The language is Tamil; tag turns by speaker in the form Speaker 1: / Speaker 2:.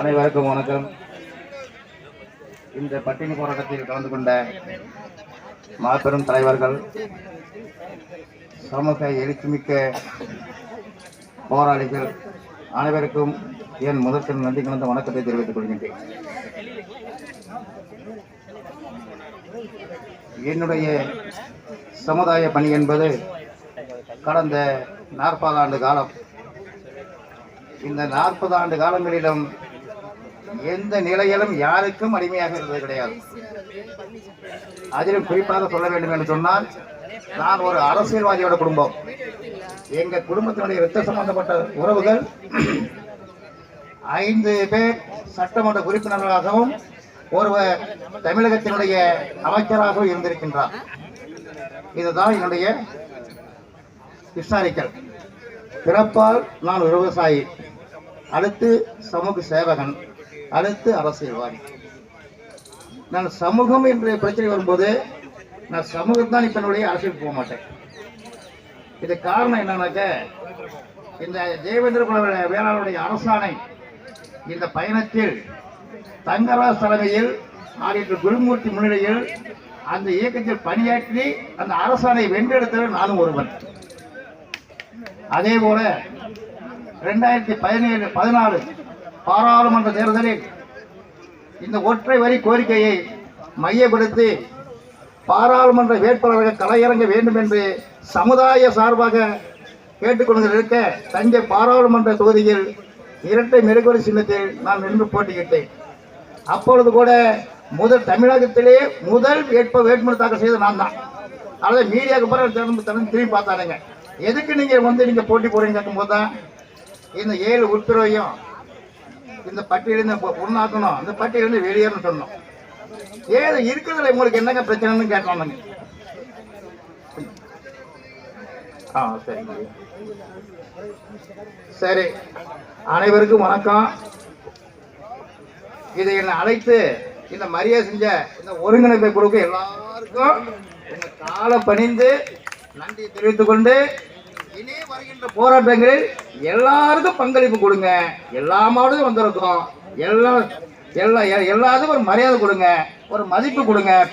Speaker 1: அனைவருக்கும் வணக்கம். இந்த பட்டினி போராட்டத்தில் கலந்து கொண்ட மாபெரும் தலைவர்கள் சமூக எழுச்சிமிக்க போராளிகள் அனைவருக்கும் என் முதற்கண் நன்றி கலந்த வணக்கத்தை தெரிவித்துக் கொள்கின்றேன். என்னுடைய சமுதாய பணி என்பது கடந்த நாற்பது ஆண்டு காலம். இந்த நாற்பது ஆண்டு காலங்களிலும் எந்த நிலையிலும் யாருக்கும் அடிமையாக இருந்தது கிடையாது. அதிலும் குறிப்பாக சொல்ல வேண்டும் என்று சொன்னால் நான் ஒரு அரசியல்வாதியோட குடும்பம். எங்க குடும்பத்தினுடைய இரத்த சம்பந்தப்பட்ட உறவுகள் ஐந்து பேர் சட்டமன்ற உறுப்பினர்களாகவும் ஒருவர் தமிழகத்தினுடைய அமைச்சராகவும் இருந்திருக்கின்றார். இதுதான் என்னுடைய விசாரிக்கல் பிறப்பால் நான் ஒரு விவசாயி. அடுத்து சமூக சேவகன். அடுத்து அரசியல்வாதி. நான் சமூகம் என்ற பிரச்சனை வரும்போது நான் சமூகம் தான் இப்ப என்னுடைய அரசியல் போக மாட்டேன். இது காரணம் என்னன்னாக்க இந்த தேவேந்திர குல வேளாளருடைய அரசாணை இந்த பயணத்தில் தங்கராஜ் தலைமையில் ஆகியோர் குருமூர்த்தி முன்னிலையில் அந்த இயக்கத்தில் பணியாற்றி அந்த அரசாணை வென்றெடுத்தவர் நானும் ஒருவன். அதே போல ரெண்டாயிரத்தி பதினேழு பதினாலு பாராளுமன்ற தேர்தலில் இந்த ஒற்றை வரி கோரிக்கையை மையப்படுத்தி பாராளுமன்ற வேட்பாளர்கள் கலையிறங்க வேண்டும் என்று சமுதாய சார்பாக கேட்டுக்கொண்டு இருக்க தஞ்சை பாராளுமன்ற தொகுதியில் இரட்டை மெருகுவரி சின்னத்தில் நான் நின்று போட்டியிட்டேன். அப்பொழுது கூட முதல் தமிழகத்திலே முதல் வேட்பு வேட்புமனு தாக்கல் செய்த நான் தான். அதாவது மீடியாவுக்கு பிறகு திரும்ப திறந்து திரும்பி பார்த்தானுங்க எதுக்கு நீங்கள் வந்து நீங்கள் போட்டி போடுறீங்க கேட்கும்போது தான் இந்த ஏழு உட்பிரிவையும் இந்த பட்டியலிருந்து உண்ணாக்கணும் அந்த பட்டியலிருந்து வெளியேறணும் சொன்னோம் ஏன் இருக்கிறதுல உங்களுக்கு என்னங்க பிரச்சனைன்னு கேட்டோம் ஆ சரிங்க சரி. அனைவருக்கும் வணக்கம். இதை என்னை அழைத்து இந்த மரியாதை செஞ்ச இந்த ஒருங்கிணைப்பை கொடுக்க எல்லாருக்கும் எங்கள் காலை பணிந்து நன்றி தெரிவித்துக் கொண்டு இனி வருகின்ற போராட்டங்களில் எல்லாருக்கும் பங்களிப்பு கொடுங்க. எல்லா மாவட்டமும் வந்திருக்கோம். எல்லா எல்லா எல்லாத்துக்கும் ஒரு மரியாதை கொடுங்க. ஒரு மதிப்பு கொடுங்க.